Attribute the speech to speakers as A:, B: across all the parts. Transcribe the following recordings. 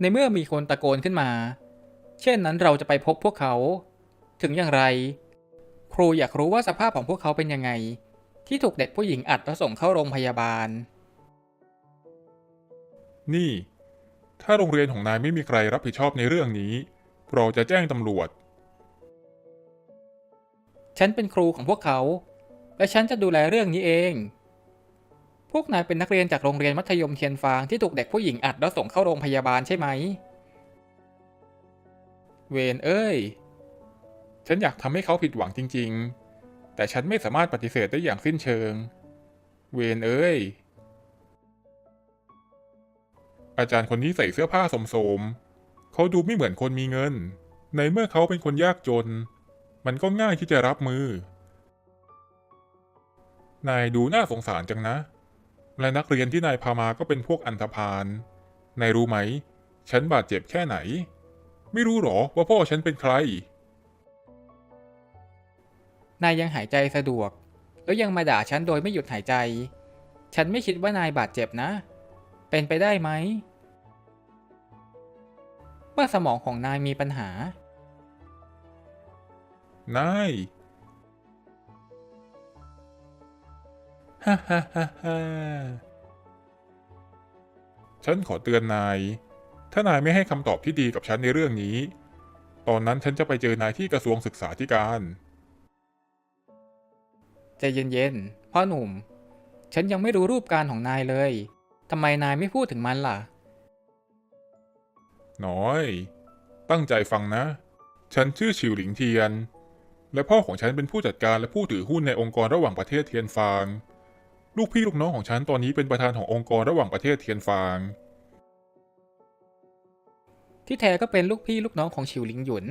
A: ในเมื่อมีคนตะโกนขึ้นมา เช่นนั้นเราจะไปพบพวกเขา ถึงอย่างไร ครูอยากรู้ว่าสภาพของพวกเขาเป็นยังไง ที่ถูกเด็กผู้หญิงอัดแล้วส่งเข้าโรงพยาบาล
B: นี่ ถ้าโรงเรียนของนายไม่มีใครรับผิดชอบในเรื่องนี้ เราจะแจ้งตำรวจ
A: ฉันเป็นครูของพวกเขา และฉันจะดูแลเรื่องนี้เอง พวกนายเป็นนักเรียนจากโรงเรียนมัธยมเทียนฟางที่ถูกเด็กผู้หญิงอัดแล้วส่งเข้าโรงพยาบาลใช่ไหม
B: เวนเอ้ย ฉันอยากทำให้เขาผิดหวังจริง ๆ แต่ฉันไม่สามารถปฏิเสธได้อย่างสิ้นเชิง เวนเอ้ย อาจารย์คนนี้ใส่เสื้อผ้าสมโสม เขาดูไม่เหมือนคนมีเงิน ในเมื่อเขาเป็นคนยากจน มันก็ง่ายที่จะรับมือ นายดูน่าสงสารจังนะ และนักเรียนที่นายพามาก็เป็นพวกอันธพาลนายรู้ไหม ฉันบาดเจ็บแค่ไหน ไม่รู้หรอว่าพ่อฉันเป็นใคร
A: นายยังหายใจสะดวก แล้วยังมาด่าฉันโดยไม่หยุดหายใจ ฉันไม่คิดว่านายบาดเจ็บนะ เป็นไปได้ไหมว่าสมองของนายมีปัญหา
B: นาย ฮ่าฮ่าฮ่าฮ่าฉันขอเตือนนาย ถ้านายไม่ให้คำตอบที่ดีกับฉันในเรื่องนี้ ตอนนั้นฉันจะไปเจอนายที่กระทรวงศึกษาธิการ
A: ใจเย็นๆ พ่อหนุ่ม ฉันยังไม่รู้รูปการของนายเลย ทำไมนายไม่พูดถึงมันล่ะ
B: น้อย ตั้งใจฟังนะ ฉันชื่อฉิวหลิงเทียน และพ่อของฉันเป็นผู้จัดการและผู้ถือหุ้นในองค์กรระหว่างประเทศเทียนฟาง ลูกพี่ลูกน้องของฉันตอนนี้เป็นประธานขององค์กรระหว่างประเทศเทียนฟาง
A: ที่แท้ก็เป็นลูกพี่ลูกน้องของฉิวหลิงหยุน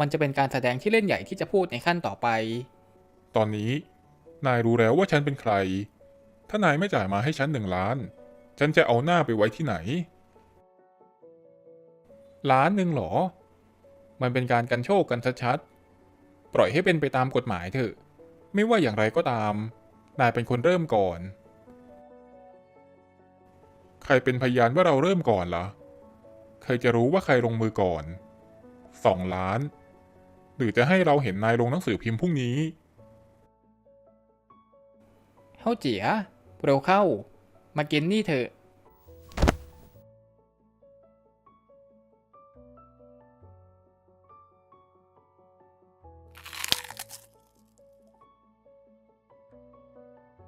A: มันจะเป็นการแสดงที่เล่นใหญ่ที่จะพูดในขั้นต่อไป
B: ตอนนี้ นายรู้แล้วว่าฉันเป็นใคร ถ้านายไม่จ่ายมาให้ฉันหนึ่งล้าน ฉันจะเอาหน้าไปไว้ที่ไหน ล้านหนึ่งเหรอ มันเป็นการกันโชคกันชัดๆ ปล่อยให้เป็นไปตามกฎหมายเถอะ ไม่ว่าอย่างไรก็ตาม นายเป็นคนเริ่มก่อน ใครเป็นพยานว่าเราเริ่มก่อนล่ะ ใครจะรู้ว่าใครลงมือก่อน สองล้าน หรือจะให้เราเห็นนายลงหนังสือพิมพ์พรุ่งนี้
A: เฮาเจียเร็วเข้า มากินนี่เถอะ